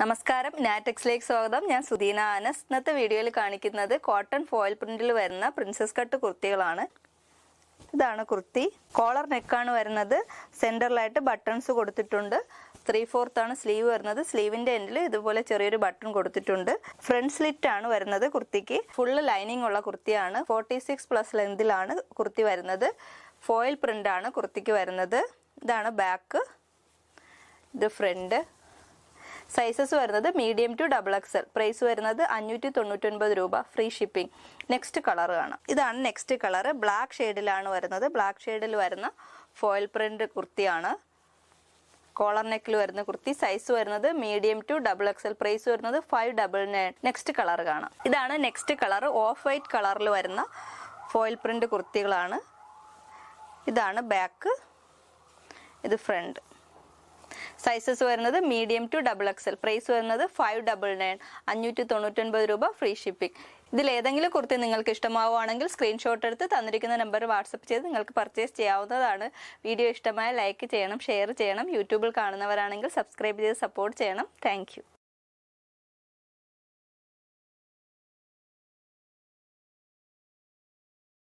നമസ്കാരം. നാറ്റക്സിലേക്ക് സ്വാഗതം. ഞാൻ സുദീന ആനസ്. ഇന്നത്തെ വീഡിയോയിൽ കാണിക്കുന്നത് കോട്ടൺ ഫോയിൽ പ്രിന്റിൽ വരുന്ന പ്രിൻസസ് കട്ട് കുർത്തികളാണ്. ഇതാണ് കുർത്തി. കോളർ നെക്കാണ് വരുന്നത്. സെന്ററിലായിട്ട് ബട്ടൺസ് കൊടുത്തിട്ടുണ്ട്. ത്രീ ഫോർത്ത് ആണ് സ്ലീവ് വരുന്നത്. സ്ലീവിന്റെ എൻഡിൽ ഇതുപോലെ ചെറിയൊരു ബട്ടൺ കൊടുത്തിട്ടുണ്ട്. ഫ്രണ്ട് സ്ലിറ്റ് ആണ് വരുന്നത് കുർത്തിക്ക്. ഫുള്ള് ലൈനിങ് ഉള്ള കുർത്തിയാണ്. ഫോർട്ടി സിക്സ് പ്ലസ് ലെങ്തിലാണ് കുർത്തി വരുന്നത്. ഫോയിൽ പ്രിന്റ് ആണ് കുർത്തിക്ക് വരുന്നത്. ഇതാണ് ബാക്ക്. ഇത് ഫ്രണ്ട്. സൈസസ് വരുന്നത് medium to double XL price വരുന്നത് അഞ്ഞൂറ്റി തൊണ്ണൂറ്റൊൻപത് രൂപ ഫ്രീ ഷിപ്പിംഗ് നെക്സ്റ്റ് കളർ കാണാം. ഇതാണ് നെക്സ്റ്റ് കളർ ബ്ലാക്ക് ഷെയ്ഡിലാണ് വരുന്നത്. ബ്ലാക്ക് ഷെയ്ഡിൽ വരുന്ന ഫോയിൽ പ്രിന്റ് കുർത്തിയാണ്. കോളർ നെക്കിൽ വരുന്ന കുർത്തി. സൈസ് വരുന്നത് medium to double XL price വരുന്നത് five double nine next colour കാണാം. ഇതാണ് നെക്സ്റ്റ് കളർ ഓഫ് വൈറ്റ് കളറിൽ വരുന്ന ഫോയിൽ പ്രിന്റ് കുർത്തികളാണ്. ഇതാണ് ബാക്ക് ഇത് ഫ്രണ്ട് സൈസസ് വരുന്നത് medium to double XL price വരുന്നത് ഫൈവ് ഡബിൾ നയൻ അഞ്ഞൂറ്റി തൊണ്ണൂറ്റൊൻപത് രൂപ ഫ്രീ ഷിപ്പിംഗ് ഇതിൽ ഏതെങ്കിലും കുർത്തി നിങ്ങൾക്ക് ഇഷ്ടമാവുകയാണെങ്കിൽ സ്ക്രീൻഷോട്ട് എടുത്ത് തന്നിരിക്കുന്ന നമ്പർ വാട്സപ്പ് ചെയ്ത് നിങ്ങൾക്ക് പർച്ചേസ് ചെയ്യാവുന്നതാണ്. വീഡിയോ ഇഷ്ടമായ ലൈക്ക് ചെയ്യണം ഷെയർ ചെയ്യണം. യൂട്യൂബിൽ കാണുന്നവരാണെങ്കിൽ സബ്സ്ക്രൈബ് ചെയ്ത് സപ്പോർട്ട് ചെയ്യണം. താങ്ക്